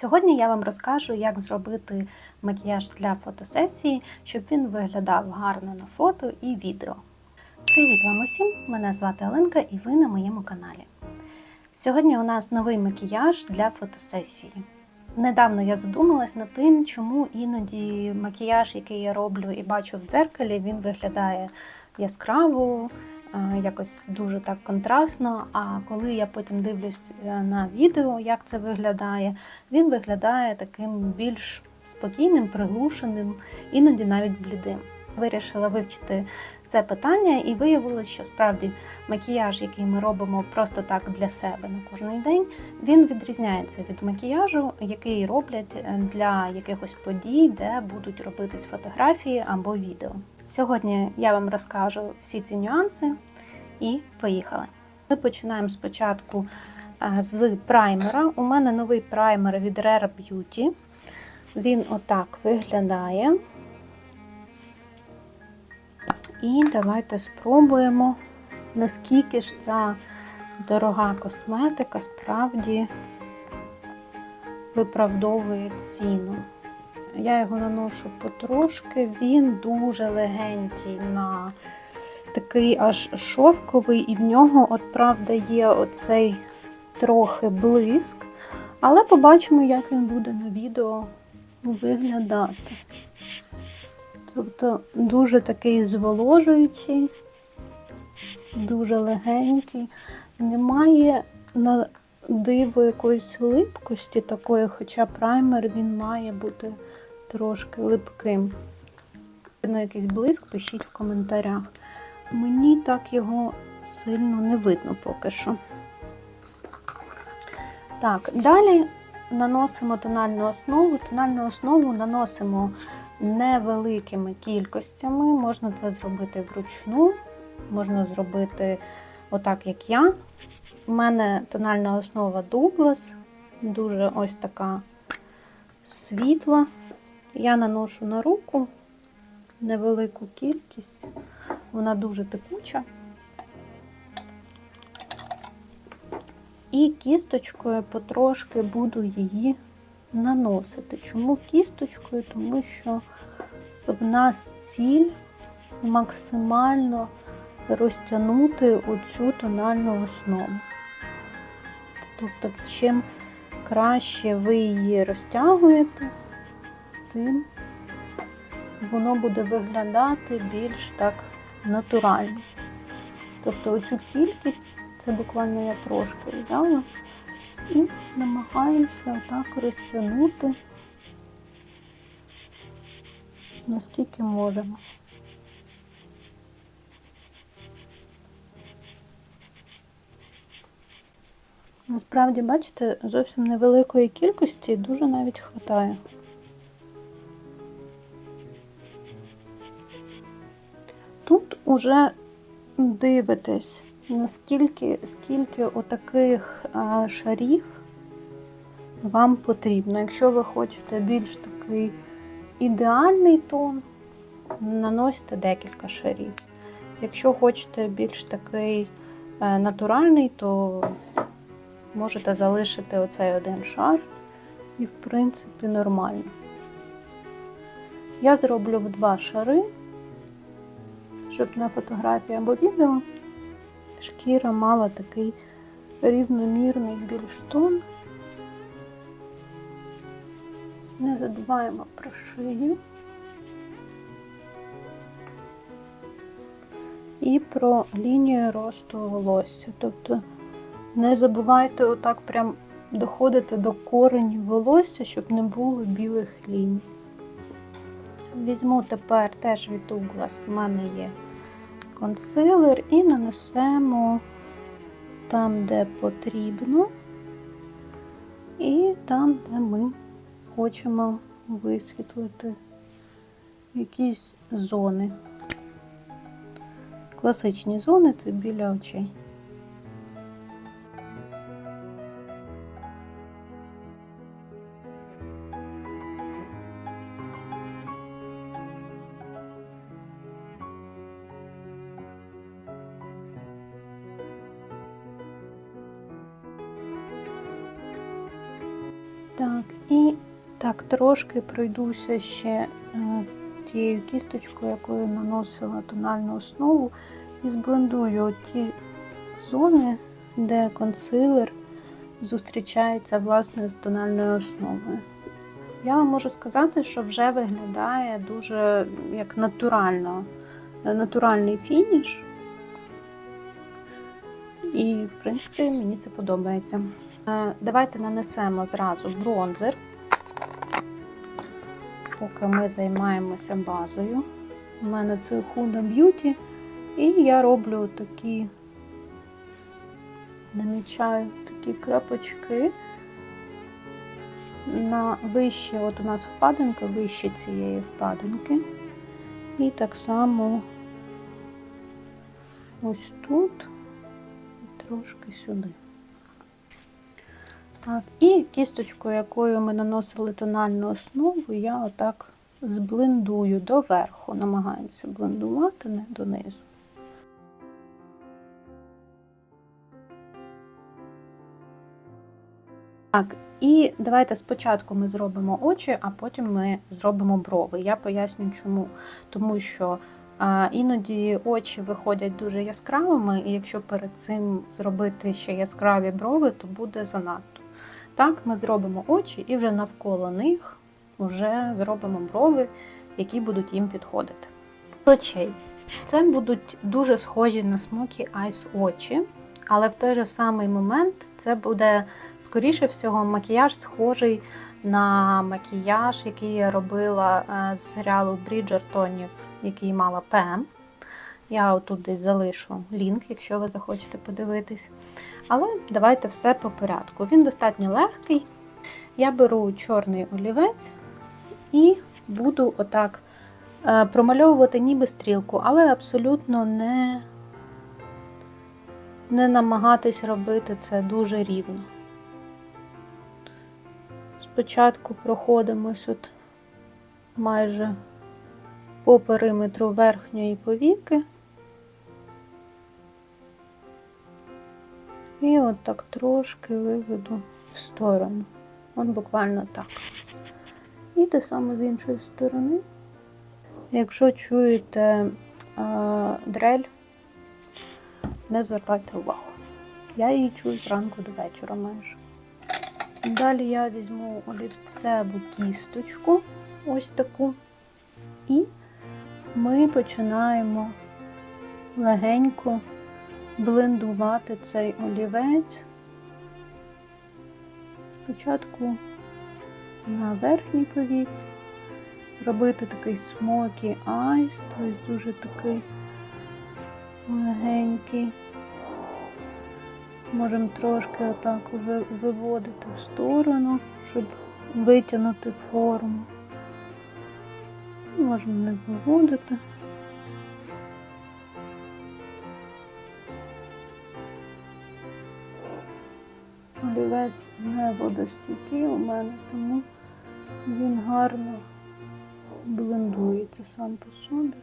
Сьогодні я вам розкажу, як зробити макіяж для фотосесії, щоб він виглядав гарно на фото і відео. Привіт вам усім! Мене звати Оленка і ви на моєму каналі. Сьогодні у нас новий макіяж для фотосесії. Недавно я задумалась над тим, чому іноді макіяж, який я роблю і бачу в дзеркалі, він виглядає яскраво, якось дуже так контрастно. А коли я потім дивлюсь е, на відео, як це виглядає, він виглядає таким більш спокійним, приглушеним, іноді навіть блідим. Вирішила вивчити це питання і виявилось, що справді макіяж, який ми робимо просто так для себе на кожен день, він відрізняється від макіяжу, який роблять е, для якихось подій, де будуть робитись фотографії або відео. Сьогодні я вам розкажу всі ці нюанси і поїхали. Ми починаємо спочатку е, з праймера. У мене новий праймер від Rare Beauty. Він отак виглядає. І давайте спробуємо, наскільки ж ця дорога косметика справді виправдовує ціну. Я його наношу потрошки, він дуже легенький на такий аж шовковий, і в нього, от правда, є оцей трохи блиск. Але побачимо, як він буде на відео виглядати. Тобто дуже такий зволожуючий, дуже легенький. Немає на диво якоїсь липкості такої, хоча праймер він має бути трошки липким. На якийсь блиск пишіть в коментарях. Мені так його сильно не видно поки що. Так, далі наносимо тональну основу. Тональну основу наносимо невеликими кількостями. Можна це зробити вручну, можна зробити отак, як я. У мене тональна основа Douglas, дуже ось така світла. Я наношу на руку невелику кількість, вона дуже текуча. І кісточкою потрошки буду її наносити. Чому кісточкою? Тому що в нас ціль максимально розтягнути оцю тональну основу. Тобто, чим краще ви її розтягуєте, тим воно буде виглядати більш так натурально. Тобто оцю кількість, це буквально я трошки взяла, і намагаємося отак розтягнути, наскільки можемо. Насправді, бачите, зовсім невеликої кількості дуже навіть хватає. Тут уже дивитесь, наскільки скільки отаких а, шарів вам потрібно. Якщо ви хочете більш такий ідеальний тон, наносите декілька шарів. Якщо хочете більш такий е, натуральний, то можете залишити оцей один шар і, в принципі, нормально. Я зроблю в два шари, щоб на фотографії або відео шкіра мала такий рівномірний більш тон. Не забуваємо про шию і про лінію росту волосся. Тобто не забувайте отак прям доходити до коренів волосся, щоб не було білих ліній. Візьму тепер теж від Douglas, в мене є консилер, і нанесемо там, де потрібно, і там, де ми хочемо висвітлити якісь зони. Класичні зони це біля очей. Так, трошки пройдуся ще е, тією кісточкою, якою наносила тональну основу, і зблендую ті зони, де консилер зустрічається власне з тональною основою. Я вам можу сказати, що вже виглядає дуже як натурально, натуральний фініш. І, в принципі, мені це подобається. Е, Давайте нанесемо зразу бронзер, поки ми займаємося базою. У мене це Huda Beauty, і я роблю такі, намічаю такі крапочки. На вище, от у нас впадинка, вище цієї впадинки. І так само ось тут і трошки сюди. Так, і кісточкою, якою ми наносили тональну основу, я отак зблендую доверху, намагаюся блендувати, не донизу. Так, і давайте спочатку ми зробимо очі, а потім ми зробимо брови. Я поясню чому. Тому що а, іноді очі виходять дуже яскравими, і якщо перед цим зробити ще яскраві брови, то буде занадто. Так, ми зробимо очі і вже навколо них вже зробимо брови, які будуть їм підходити. Очей. Це будуть дуже схожі на Smoky Eyes очі, але в той же самий момент це буде, скоріше всього, макіяж схожий на макіяж, який я робила е, з серіалу Бріджертонів, який мала ПМ. Я отут десь залишу лінк, якщо ви захочете подивитись. Але давайте все по порядку. Він достатньо легкий. Я беру чорний олівець і буду отак е, промальовувати ніби стрілку, але абсолютно не, не намагатись робити це дуже рівно. Спочатку проходимось от майже по периметру верхньої повіки. І от так трошки виведу в сторону. От буквально так. І те саме з іншої сторони. Якщо чуєте а, дрель, не звертайте увагу. Я її чую зранку до вечора майже. Далі я візьму олівцеву кісточку, ось таку, і ми починаємо легенько блендувати цей олівець. Спочатку на верхній повіці, робити такий smoky eyes, тобто дуже такий легенький. Можемо трошки отак виводити в сторону, щоб витягнути форму. Можемо не виводити. Олівець не водостійкий у мене, тому він гарно блендується сам по собі.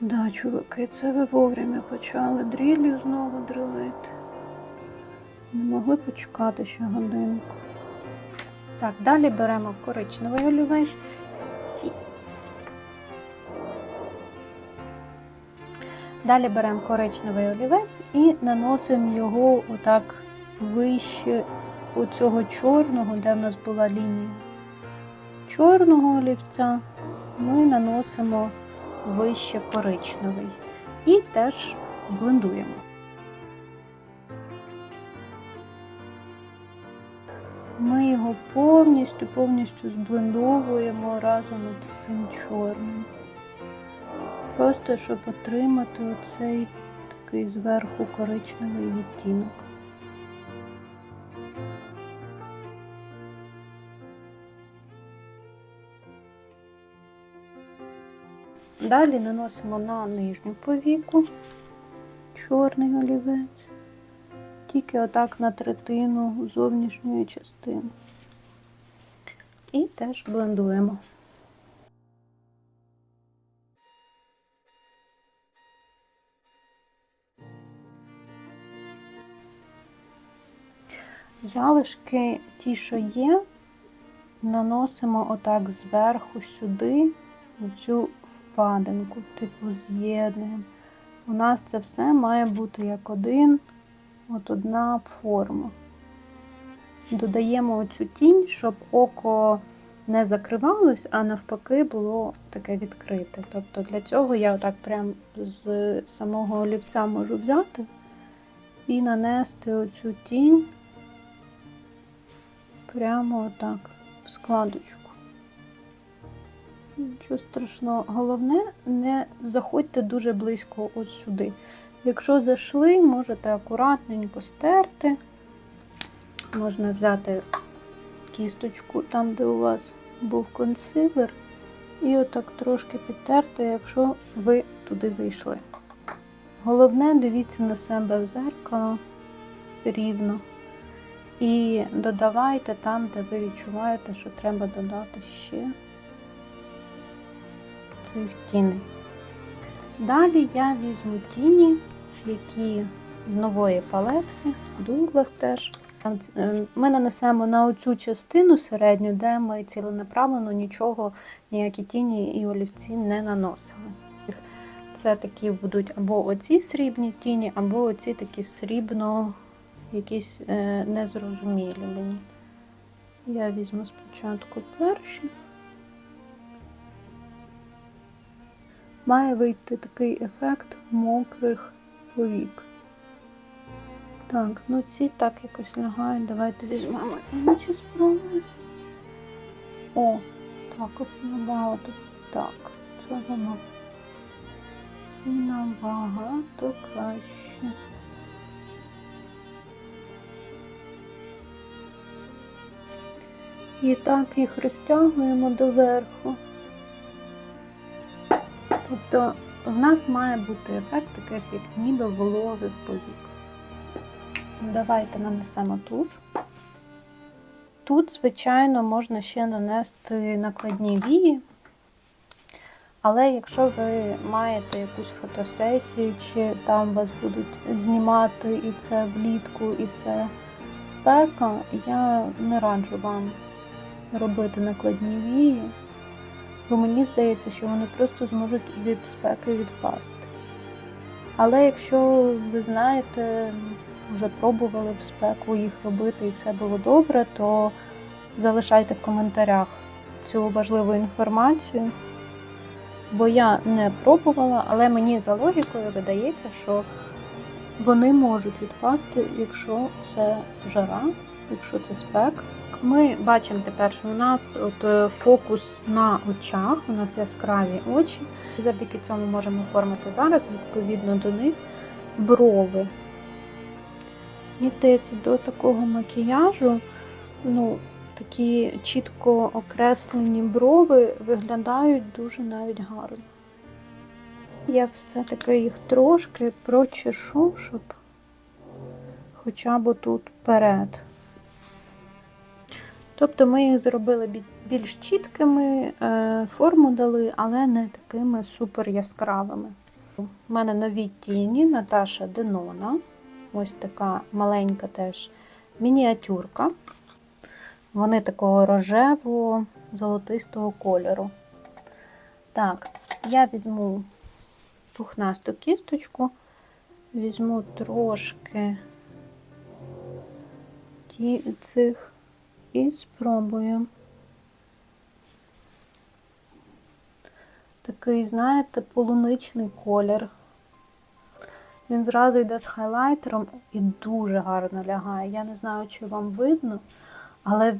Да, чуваки, це ви вовремя почали дріллю знову дрелити. Не могли почекати ще годинку. Так, далі беремо коричневий олівець. Далі беремо коричневий олівець і наносимо його отак вище у цього чорного, де в нас була лінія чорного олівця, ми наносимо вище коричневий і теж блендуємо. Ми його повністю повністю зблендовуємо разом з цим чорним. Просто щоб отримати оцей такий зверху коричневий відтінок. Далі наносимо на нижню повіку чорний олівець, тільки отак на третину зовнішньої частини. І теж блендуємо. Залишки ті, що є, наносимо отак зверху сюди цю впадинку, типу з'єднуємо. У нас це все має бути як один, от одна форма. Додаємо оцю тінь, щоб око не закривалось, а навпаки було таке відкрите. Тобто для цього я отак прям з самого олівця можу взяти і нанести оцю тінь прямо отак в складочку. Нічого страшного. Головне, не заходьте дуже близько от сюди. Якщо зайшли, можете акуратненько стерти. Можна взяти кісточку там, де у вас був консилер, і отак трошки підтерти, якщо ви туди зайшли. Головне, дивіться на себе в зеркало рівно. І додавайте там, де ви відчуваєте, що треба додати ще цих тіней. Далі я візьму тіні, які з нової палетки, Douglas теж. Е, Ми нанесемо на оцю частину середню, де ми ціленаправлено нічого, ніякі тіні і олівці не наносили. Це такі будуть або оці срібні тіні, або оці такі срібно, якісь е, незрозумілі мені. Я візьму спочатку перші. Має вийти такий ефект мокрих повік. Так, ну ці так якось лягають. Давайте візьмемо інші спробуємо. О, так, ось набагато. Так, це воно. Це набагато краще. І так їх розтягуємо доверху. Тобто в нас має бути ефект такий, як ніби вологих повік. Давайте нанесемо туш. Тут, звичайно, можна ще нанести накладні вії, але якщо ви маєте якусь фотосесію, чи там вас будуть знімати і це влітку, і це спека, я не раджу вам робити накладні вії, бо мені здається, що вони просто зможуть від спеки відпасти. Але якщо ви знаєте, вже пробували в спеку їх робити і все було добре, то залишайте в коментарях цю важливу інформацію. Бо я не пробувала, але мені за логікою видається, що вони можуть відпасти, якщо це жара, якщо це спек. Ми бачимо тепер, що у нас от е, фокус на очах, у нас яскраві очі. Завдяки цьому можемо оформити зараз, відповідно до них, брови. Здається, до такого макіяжу, ну, такі чітко окреслені брови виглядають дуже навіть гарно. Я все-таки їх трошки прочешу, щоб хоча б тут перед. Тобто ми їх зробили більш чіткими, е, форму дали, але не такими супер яскравими. У мене нові тіні Наташа Денона. Ось така маленька теж мініатюрка. Вони такого рожевого золотистого кольору. Так, я візьму пухнасту кісточку, візьму трошки цих і спробую. Такий, знаєте, полуничний колір. Він зразу йде з хайлайтером і дуже гарно лягає. Я не знаю, чи вам видно, але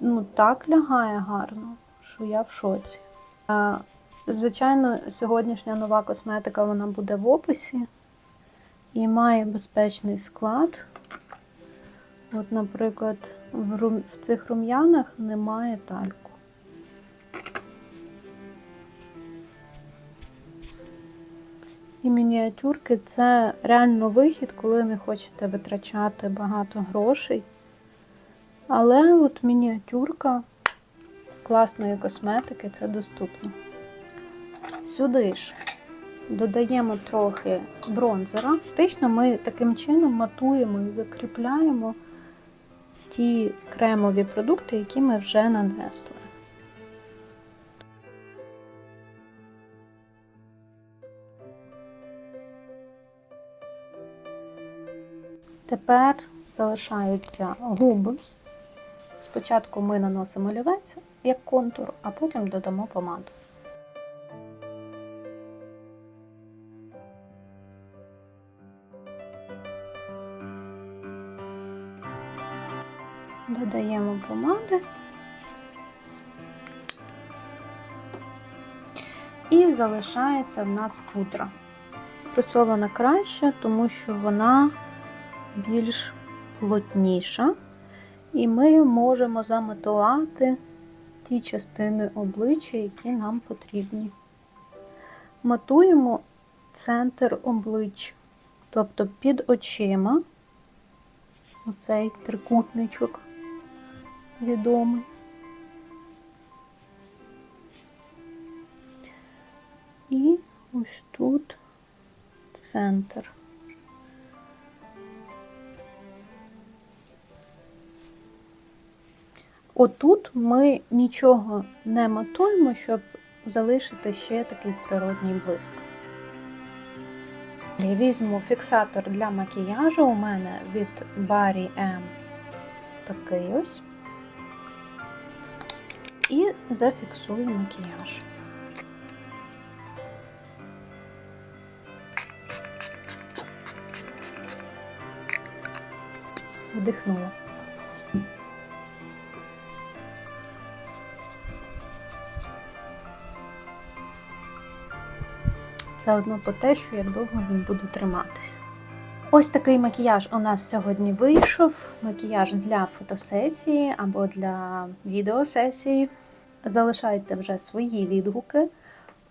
ну, так лягає гарно, що я в шоці. Звичайно, сьогоднішня нова косметика вона буде в описі і має безпечний склад. От, наприклад, в, рум... в цих рум'янах немає тальку. І мініатюрки це реально вихід, коли не хочете витрачати багато грошей. Але от мініатюрка класної косметики це доступно. Сюди ж додаємо трохи бронзера. Фактично ми таким чином матуємо і закріпляємо ті кремові продукти, які ми вже нанесли. Тепер залишаються губи. Спочатку ми наносимо олівець як контур, а потім додамо помаду. Додаємо помади і залишається в нас пудра. Пресована краще, тому що вона більш плотніша, і ми можемо заматувати ті частини обличчя, які нам потрібні. Матуємо центр обличчя, тобто під очима, оцей трикутничок відомий. І ось тут центр. Отут ми нічого не матуємо, щоб залишити ще такий природній блиск. Я візьму фіксатор для макіяжу. У мене від Barry M такий ось. І зафіксую макіяж. Вдихнула. Заодно по те, що як довго він буде триматися. Ось такий макіяж у нас сьогодні вийшов. Макіяж для фотосесії або для відеосесії. Залишайте вже свої відгуки,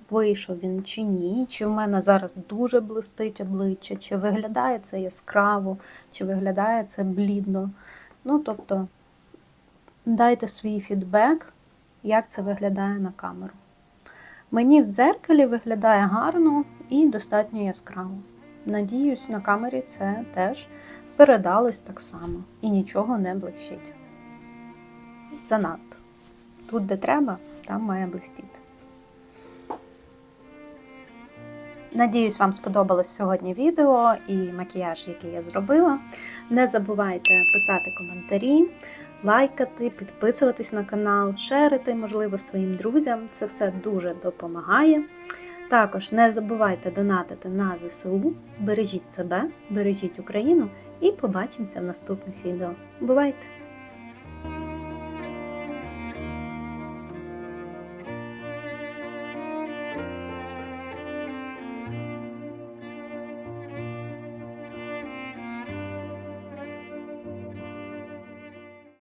вийшов він чи ні, чи в мене зараз дуже блистить обличчя, чи виглядає це яскраво, чи виглядає це блідно. Ну, тобто, дайте свій фідбек, як це виглядає на камеру. Мені в дзеркалі виглядає гарно і достатньо яскраво. Надіюсь, на камері це теж передалось так само і нічого не блищить. Занадто. Тут, де треба, там має блистіти. Надіюсь, вам сподобалось сьогодні відео і макіяж, який я зробила. Не забувайте писати коментарі, лайкати, підписуватись на канал, шерити, можливо, своїм друзям. Це все дуже допомагає. Також не забувайте донатити на ЗСУ. Бережіть себе, бережіть Україну і побачимося в наступних відео. Бувайте!